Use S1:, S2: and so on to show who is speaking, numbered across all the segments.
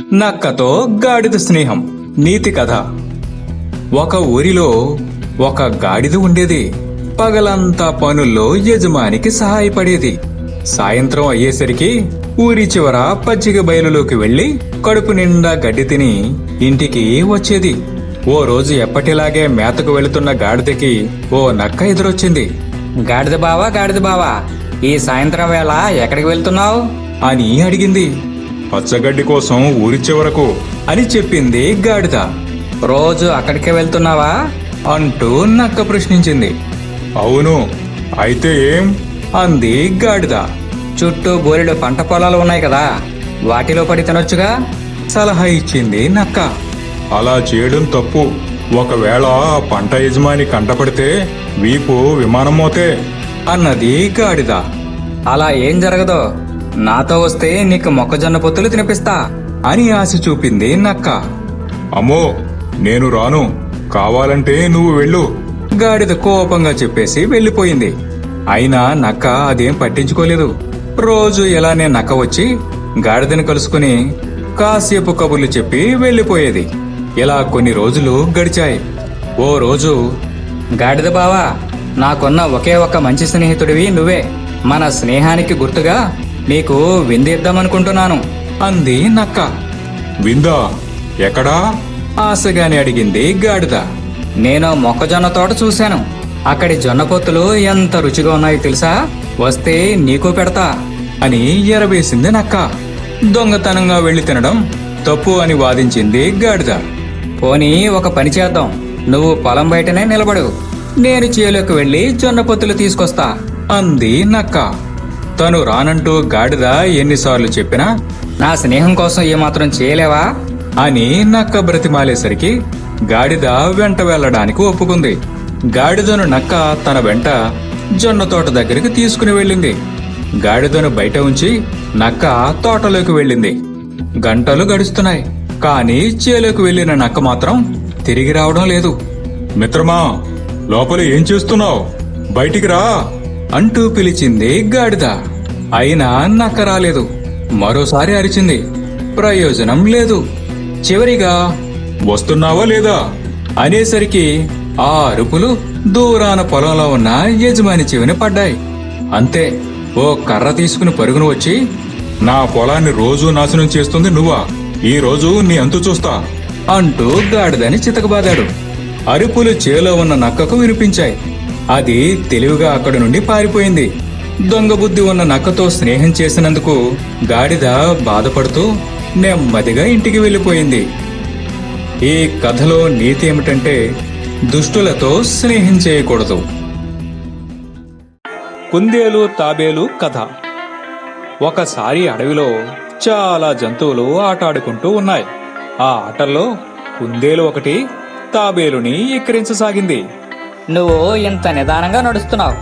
S1: నక్కతో గాడిద స్నేహం నీతి కథ. ఒక ఊరిలో ఒక గాడిద ఉండేది. పగలంతా పనుల్లో యజమానికి సహాయపడేది. సాయంత్రం అయ్యేసరికి ఊరి చివర పచ్చిక బయలులోకి వెళ్ళి కడుపు నిండా గడ్డి తిని ఇంటికి వచ్చేది. ఓ రోజు ఎప్పటిలాగే మేతకు వెళుతున్న గాడిదకి ఓ నక్క ఎదురొచ్చింది.
S2: గాడిద బావా గాడిద బావా ఈ సాయంత్రం వేళ ఎక్కడికి వెళ్తున్నావు?
S1: అని అడిగింది. పచ్చగడ్డి కోసం ఊరి చివరకు అని చెప్పింది గాడిద.
S2: రోజు అక్కడికే వెళ్తున్నావా?
S1: అంటూ నక్క ప్రశ్నించింది. అవును అయితే ఏం? అంది గాడిద.
S2: చుట్టూ బోలెడు పంట పొలాలు ఉన్నాయి కదా వాటిలో పడి తినొచ్చుగా?
S1: సలహా ఇచ్చింది నక్క. అలా చేయడం తప్పు. ఒకవేళ పంట యజమాని కంటపడితే వీపు విమానం మోతే అన్నది గాడిద.
S2: అలా ఏం జరగదు నాతో వస్తే నీకు మొక్కజొన్న పొత్తులు తినిపిస్తా
S1: అని ఆశ చూపింది నక్క. అమ్మో నేను రాను. కావాలంటే నువ్వు వెళ్ళు. గాడిద కోపంగా చెప్పేసి వెళ్ళిపోయింది. అయినా నక్క అదేం పట్టించుకోలేదు. రోజు ఇలానే నక్క వచ్చి గాడిదని కలుసుకుని కాసేపు కబుర్లు చెప్పి వెళ్ళిపోయేది. ఇలా కొన్ని రోజులు గడిచాయి. ఓ రోజు
S2: గాడిద బావా నాకున్న ఒకే ఒక్క మంచి స్నేహితుడివి నువ్వే. మన స్నేహానికి గుర్తుగా నీకు విందిద్దామనుకుంటున్నాను
S1: అంది నక్క. విందా? ఎక్కడా? ఆశగాని అడిగింది గాడిద.
S2: నేను మొక్కజొన్న తోట చూశాను. అక్కడి జొన్న పొత్తులు ఎంత రుచిగా ఉన్నాయో తెలుసా? వస్తే నీకు పెడతా
S1: అని ఎరవేసింది నక్క. దొంగతనంగా వెళ్ళి తినడం తప్పు అని వాదించింది గాడిద.
S2: పోనీ ఒక పని చేద్దాం. నువ్వు పొలం బయటనే నిలబడు. నేను చేలోకి వెళ్ళి జొన్న పొత్తులు తీసుకొస్తా
S1: అంది నక్క. తను రానంటూ గాడిద ఎన్నిసార్లు చెప్పినా
S2: నా స్నేహం కోసం ఏమాత్రం చేయలేవా?
S1: అని నక్క బ్రతిమాలేసరికి గాడిద వెంట వెళ్ళడానికి ఒప్పుకుంది. గాడిదను నక్క తన వెంట జొన్న తోట దగ్గరికి తీసుకుని వెళ్ళింది. గాడిదను బయట ఉంచి నక్క తోటలోకి వెళ్ళింది. గంటలు గడుస్తున్నాయి కానీ చేలోకి వెళ్ళిన నక్క మాత్రం తిరిగి రావడం లేదు. మిత్రమా లోపల ఏం చేస్తున్నావు? బయటికి రా. అంటూ పిలిచింది గాడిద. అయినా నక్క రాలేదు మరోసారి అరిచింది. ప్రయోజనం లేదు. చివరిగా వస్తున్నావా లేదా? అనేసరికి ఆ అరుపులు దూరాన పొలంలో ఉన్న యజమాని చెవిని పడ్డాయి. అంతే ఓ కర్ర తీసుకుని పరుగును వచ్చి నా పొలాన్ని రోజూ నాశనం చేస్తుంది నువ్వా? ఈ రోజు నీ అంతు చూస్తా. అంటూ గాడిదని చితకబాదాడు. అరుపులు చేలో ఉన్న నక్కకు వినిపించాయి. అది తెలివిగా అక్కడి నుండి పారిపోయింది. దొంగ బుద్ధి ఉన్న నక్కతో స్నేహం చేసినందుకు గాడిద బాధపడుతూ నెమ్మదిగా ఇంటికి వెళ్ళిపోయింది. ఈ కథలో నీతి ఏమిటంటే దుష్టులతో స్నేహం చేయకూడదు. కుందేలు తాబేలు కథ. ఒకసారి అడవిలో చాలా జంతువులు ఆటాడుకుంటూ ఉన్నాయి. ఆ ఆటల్లో కుందేలు ఒకటి తాబేలుని ఎక్కిరించసాగింది.
S2: నువ్వు ఇంత నిదానంగా నడుస్తున్నావు.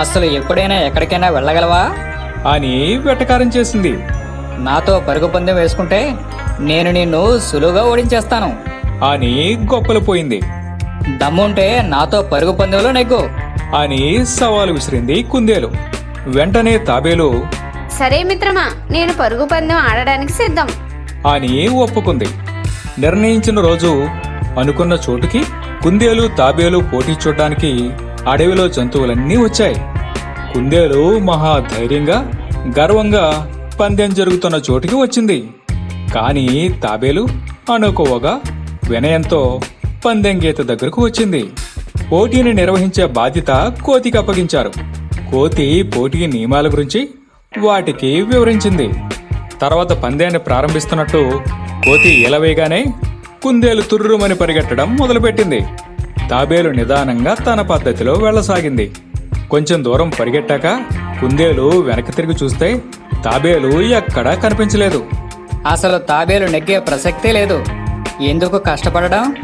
S2: అసలు ఎప్పుడైనా ఎక్కడికైనా వెళ్ళగలవా?
S1: అని వెటకారం చేసింది.
S2: నాతో పరుగు పందెం వేసుకుంటే నేను నిన్ను సులువుగా ఓడించేస్తాను.
S1: అని గొప్పలు పోయింది.
S2: దమ్ముంటే నాతో పరుగు పందెంలో నెగ్గు.
S1: అని సవాలు విసిరింది కుందేలు. వెంటనే తాబేలు
S3: సరే మిత్రమా నేను పరుగు పందెం ఆడడానికి సిద్ధం.
S1: అని ఒప్పుకుంది. నిర్ణయించిన రోజు అనుకున్న చోటుకి కుందేలు తాబేలు పోటీ చూడడానికి అడవిలో జంతువులన్నీ వచ్చాయి. కుందేలు మహా ధైర్యంగా గర్వంగా పందెం జరుగుతున్న చోటికి వచ్చింది. కానీ తాబేలు అనుకోవగా వినయంతో పందెం గీత దగ్గరకు వచ్చింది. పోటీని నిర్వహించే బాధ్యత కోతికి అప్పగించారు. కోతి పోటీ నియమాల గురించి వాటికి వివరించింది. తర్వాత పందెాన్ని ప్రారంభిస్తున్నట్టు కోతి ఇలవేయగానే కుందేలు తుర్రుమని పరిగెట్టడం మొదలుపెట్టింది. తాబేలు నిదానంగా తన పద్ధతిలో వెళ్ళసాగింది. కొంచెం దూరం పరిగెట్టాక కుందేలు వెనక్కి తిరిగి చూస్తే తాబేలు ఎక్కడా కనిపించలేదు.
S2: అసలు తాబేలు నెగ్గే ప్రసక్తే లేదు. ఎందుకు కష్టపడడం?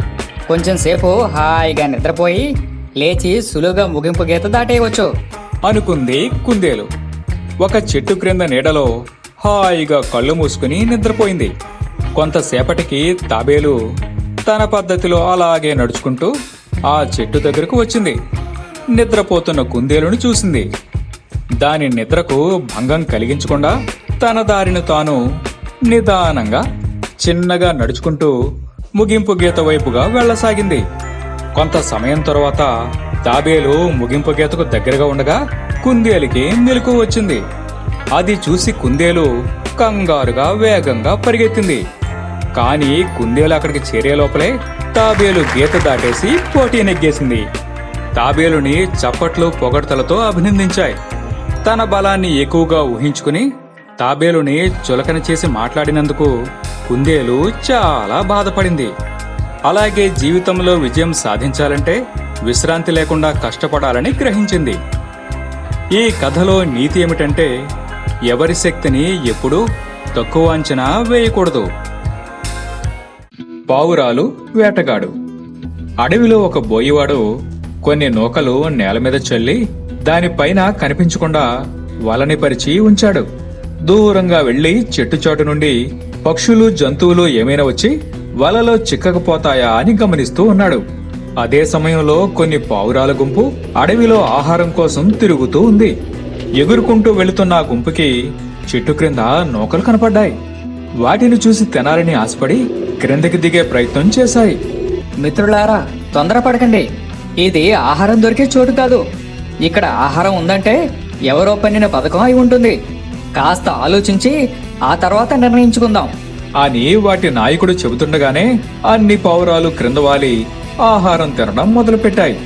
S2: కొంచెం సేపు హాయిగా నిద్రపోయి లేచి సులువుగా ముగింపు గీత దాటేయవచ్చు.
S1: అనుకుంది కుందేలు. ఒక చెట్టు క్రింద నీడలో హాయిగా కళ్ళు మూసుకుని నిద్రపోయింది. కొంతసేపటికి తాబేలు తన పద్ధతిలో అలాగే నడుచుకుంటూ ఆ చెట్టు దగ్గరకు వచ్చింది. నిద్రపోతున్న కుందేలును చూసింది. దాని నిద్రకు భంగం కలిగించకుండా తన దారిని తాను నిదానంగా చిన్నగా నడుచుకుంటూ ముగింపు గీత వైపుగా వెళ్ళసాగింది. కొంత సమయం తరువాత తాబేలు ముగింపు గీతకు దగ్గరగా ఉండగా కుందేలుకి మెలకు వచ్చింది. అది చూసి కుందేలు కంగారుగా వేగంగా పరిగెత్తింది. కానీ కుందేలు అక్కడికి చేరే లోపలే తాబేలు గీత దాటేసి పోటీ నెగ్గేసింది. తాబేలుని చప్పట్లు పొగడ్తలతో అభినందించాయి. తన బలాన్ని ఎక్కువగా ఊహించుకుని తాబేలుని చులకన చేసి మాట్లాడినందుకు కుందేలు చాలా బాధపడింది. అలాగే జీవితంలో విజయం సాధించాలంటే విశ్రాంతి లేకుండా కష్టపడాలని గ్రహించింది. ఈ కథలో నీతి ఏమిటంటే ఎవరి శక్తిని ఎప్పుడూ తక్కువ అంచనా వేయకూడదు. పావురాలు వేటగాడు. అడవిలో ఒక బోయివాడు కొన్ని నూకలు నేల మీద చల్లి దానిపైన కనిపించకుండా వలని పరిచి ఉంచాడు. దూరంగా వెళ్ళి చెట్టు చాటు నుండి పక్షులు జంతువులు ఏమైనా వచ్చి వలలో చిక్కకపోతాయా అని గమనిస్తూ ఉన్నాడు. అదే సమయంలో కొన్ని పావురాల గుంపు అడవిలో ఆహారం కోసం తిరుగుతూ ఉంది. ఎగురుకుంటూ వెళుతున్న గుంపుకి చెట్టు క్రింద నూకలు కనపడ్డాయి. వాటిని చూసి తినాలని ఆశపడి క్రిందకి దిగే ప్రయత్నం చేశాయి.
S2: మిత్రులారా తొందరపడకండి. ఇది ఆహారం దొరికే చోటు కాదు. ఇక్కడ ఆహారం ఉందంటే ఎవరో పన్నిన పథకం అయి ఉంటుంది. కాస్త ఆలోచించి ఆ తర్వాత నిర్ణయించుకుందాం.
S1: అని వాటి నాయకుడు చెబుతుండగానే అన్ని పావురాలు క్రింద వాలి ఆహారం తినడం మొదలుపెట్టాయి.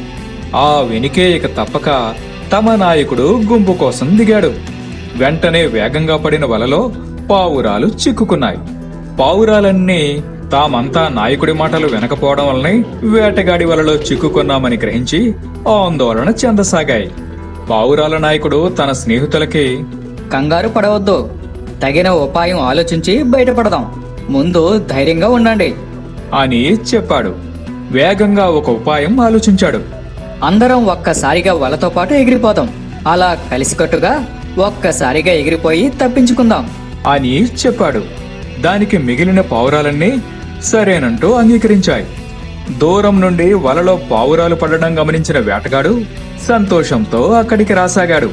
S1: ఆ వెనుకే ఇక తప్పక తమ నాయకుడు గుంపు కోసం దిగాడు. వెంటనే వేగంగా పడిన వలలో పావురాలు చిక్కుకున్నాయి. పావురాలన్నీ తామంతా నాయకుడి మాటలు వినకపోవడం వల్లనే వేటగాడి వలలో చిక్కుకున్నామని గ్రహించి ఆందోళన చెందసాగాయి. పావురాల నాయకుడు తన స్నేహితులకి
S2: కంగారు పడవద్దు. తగిన ఉపాయం ఆలోచించి బయటపడదాం. ముందు ధైర్యంగా ఉండండి.
S1: అని చెప్పాడు. వేగంగా ఒక ఉపాయం ఆలోచించాడు.
S2: అందరం ఒక్కసారిగా వలతో పాటు ఎగిరిపోదాం. అలా కలిసికట్టుగా ఒక్కసారిగా ఎగిరిపోయి తప్పించుకుందాం.
S1: అని చెప్పాడు. దానికి మిగిలిన పావురాలన్నీ సరేనంటూ అంగీకరించాయి. దూరం నుండి వలలో పావురాలు పడడం గమనించిన వేటగాడు సంతోషంతో అక్కడికి రాసాగాడు.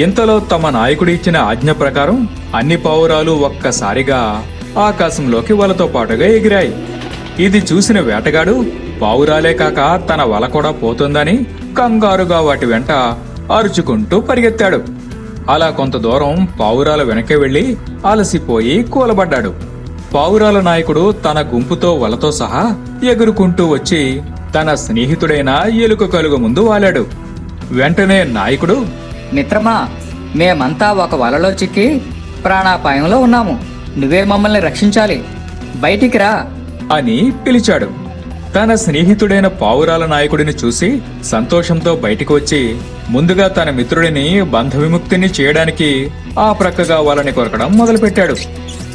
S1: ఇంతలో తమ నాయకుడు ఇచ్చిన ఆజ్ఞ ప్రకారం అన్ని పావురాలు ఒక్కసారిగా ఆకాశంలోకి వలతో పాటుగా ఎగిరాయి. ఇది చూసిన వేటగాడు పావురాలే కాక తన వల కూడా పోతుందని కంగారుగా వాటి వెంట అరుచుకుంటూ పరిగెత్తాడు. అలా కొంత దూరం పావురాల వెనకే వెళ్ళి అలసిపోయి కూలబడ్డాడు. పావురాల నాయకుడు తన గుంపుతో వలతో సహా ఎగురుకుంటూ వచ్చి తన స్నేహితుడైన ఎలుక కలుగు ముందు వాలాడు. వెంటనే నాయకుడు
S2: మిత్రమా మేమంతా ఒక వలలో చిక్కి ప్రాణాపాయంలో ఉన్నాము. నువ్వే మమ్మల్ని రక్షించాలి. బయటికి రా.
S1: అని పిలిచాడు. తన స్నేహితుడైన పావురాల నాయకుడిని చూసి సంతోషంతో బయటికి వచ్చి ముందుగా తన మిత్రుడిని బంధ విముక్తిని చేయడానికి ఆ ప్రక్కగా వాళ్ళని కొరకడం మొదలుపెట్టాడు.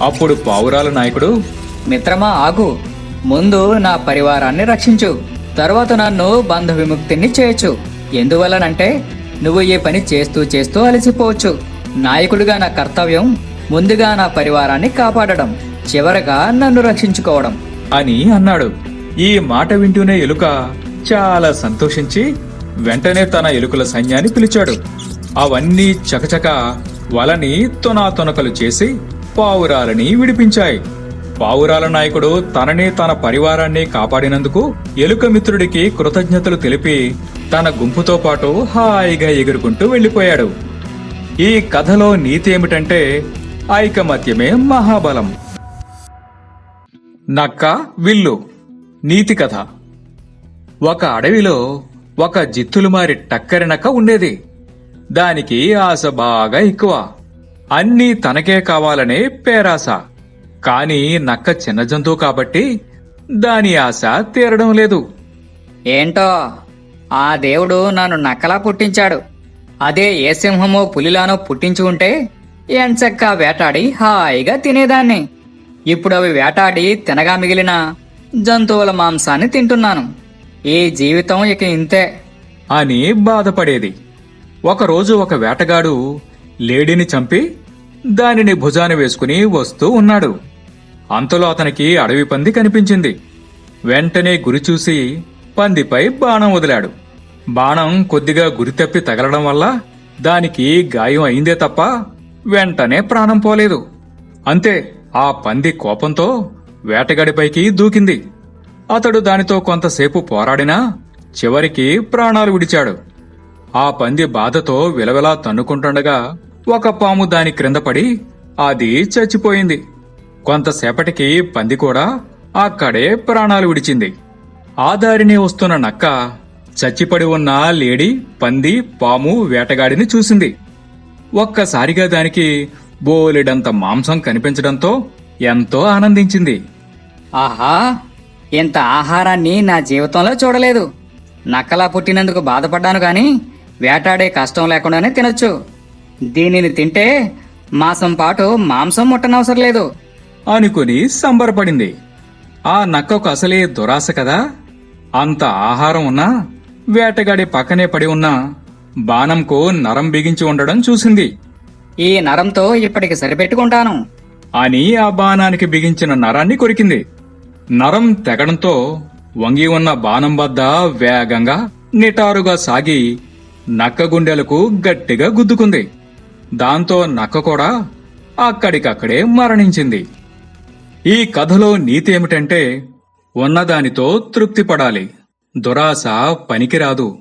S1: అప్పుడు పావురాల నాయకుడు
S2: మిత్రమా ఆగు. ముందు నా పరివారాన్ని రక్షించు. తరువాత నన్ను బంధ విముక్తిని చేయొచ్చు. ఎందువల్లనంటే నువ్వు ఈ పని చేస్తూ చేస్తూ అలసిపోవచ్చు. నాయకుడిగా నా కర్తవ్యం ముందుగా నా పరివారాన్ని కాపాడడం చివరగా నన్ను రక్షించుకోవడం.
S1: అని అన్నాడు. ఈ మాట వింటూనే ఎలుక చాలా సంతోషించి వెంటనే తన ఎలుకల సైన్యాన్ని పిలిచాడు. అవన్నీ చకచక వలని తొనాతొనకలు చేసి పావురాలని విడిపించాయి. పావురాల నాయకుడు తనని తన పరివారాన్ని కాపాడినందుకు ఎలుక మిత్రుడికి కృతజ్ఞతలు తెలిపి తన గుంపుతో పాటు హాయిగా ఎగురుకుంటూ వెళ్ళిపోయాడు. ఈ కథలో నీతి ఏమిటంటే ఐకమత్యమే మహాబలం. నక్క విల్లు. నీతి కథ. ఒక అడవిలో ఒక జిత్తులుమారి టక్కరి నక్క ఉండేది. దానికి ఆశ బాగా ఎక్కువ. అన్నీ తనకే కావాలనే పేరాశ. కాని నక్క చిన్న జంతువు కాబట్టి దాని ఆశ తీరడం లేదు.
S2: ఏంటో? ఆ దేవుడు నన్ను నక్కలా పుట్టించాడు. అదే ఏ సింహమో పులిలానో పుట్టించి ఉంటే ఎంచక్కా వేటాడి హాయిగా తినేదాన్ని. ఇప్పుడు అవి వేటాడి తినగా మిగిలిన జంతువుల మాంసాన్ని తింటున్నాను. ఈ జీవితం ఇక ఇంతే.
S1: అని బాధపడేది. ఒకరోజు ఒక వేటగాడు లేడీని చంపి దానిని భుజాన వేసుకుని వస్తూ ఉన్నాడు. అంతలో అతనికి అడవి పంది కనిపించింది. వెంటనే గురి చూసి పందిపై బాణం వదిలాడు. బాణం కొద్దిగా గురి తప్పి తగలడం వల్ల దానికి గాయం అయిందే తప్ప వెంటనే ప్రాణం పోలేదు. అంతే ఆ పంది కోపంతో వేటగాడిపైకి దూకింది. అతడు దానితో కొంతసేపు పోరాడినా చివరికి ప్రాణాలు విడిచాడు. ఆ పంది బాధతో విలవిలా తన్నుకుంటుండగా ఒక పాము దాని క్రింద పడి అది చచ్చిపోయింది. కొంతసేపటికి పంది కూడా అక్కడే ప్రాణాలు విడిచింది. ఆ దారినే వస్తున్న నక్క చచ్చిపడి ఉన్న లేడీ పంది పాము వేటగాడిని చూసింది. ఒక్కసారిగా దానికి బోలెడంత మాంసం కనిపించడంతో ఎంతో ఆనందించింది.
S2: ఆహా ఇంత ఆహారాన్ని నా జీవితంలో చూడలేదు. నక్కలా పుట్టినందుకు బాధపడ్డాను గాని వేటాడే కష్టం లేకుండానే తినొచ్చు. దీనిని తింటే మాసం పాటు మాంసం ముట్టనవసరం లేదు.
S1: అనుకుని సంబరపడింది. ఆ నక్కకు అసలే దురాశ కదా? అంత ఆహారం ఉన్నా వేటగాడి పక్కనే పడి ఉన్న బాణంకు నరం బిగించి ఉండడం చూసింది.
S2: ఈ నరంతో ఇప్పటికి సరిపెట్టుకుంటాను.
S1: అని ఆ బాణానికి బిగించిన నరాన్ని కొరికింది. నరం తెగడంతో వంగి ఉన్న బాణం వద్ద వేగంగా నిటారుగా సాగి నక్క గుండెలకు గట్టిగా గుద్దుకుంది. దాంతో నక్క కూడా అక్కడికక్కడే మరణించింది. ఈ కథలో నీతి ఏమిటంటే ఉన్నదానితో తృప్తి పడాలి. దురాశ పనికిరాదు.